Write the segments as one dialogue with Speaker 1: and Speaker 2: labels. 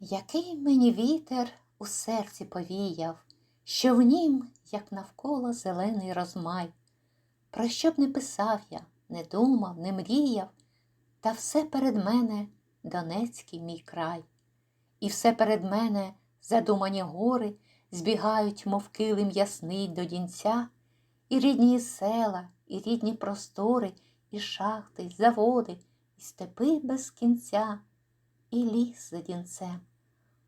Speaker 1: Який мені вітер у серці повіяв, що в нім, як навколо зелений розмай. Про що б не писав я, не думав, не мріяв, та все перед мене Донецький мій край. І все перед мене задумані гори збігають, мов килим ясний до дінця, і рідні села, і рідні простори, і шахти, й заводи, і степи без кінця, і ліс за дінцем.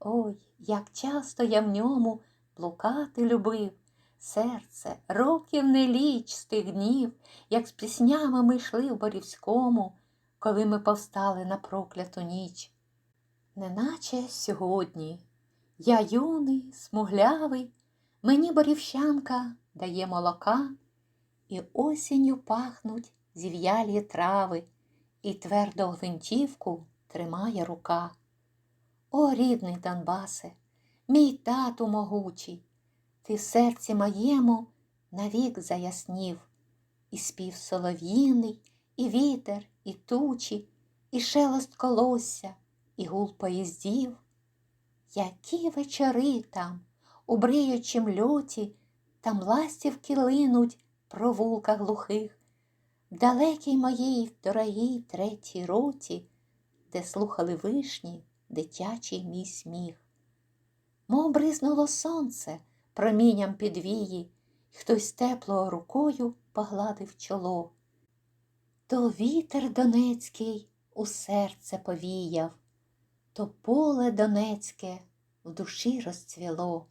Speaker 1: Ой, як часто я в ньому блукати любив, серце, років не ліч з тих днів, як з піснями ми йшли в Борівському, коли ми повстали на прокляту ніч. Неначе сьогодні я юний, смуглявий, мені борівщанка дає молока, і осінню пахнуть зів'ялі трави, і твердо гвинтівку тримає рука. О, рідний Донбасе, мій тату могучий, ти серці моєму навік заяснів, і спів солов'їний, і вітер, і тучі, і шелест колосся, і гул поїздів. Які вечори там, у бриючім льоті, там ластівки линуть про вулка глухих, в далекій моїй дорогій третій роті, де слухали вишні дитячий мій сміх. Мов бризнуло сонце промінням підвії, хтось теплою рукою погладив чоло. То вітер донецький у серце повіяв, то поле донецьке в душі розцвіло.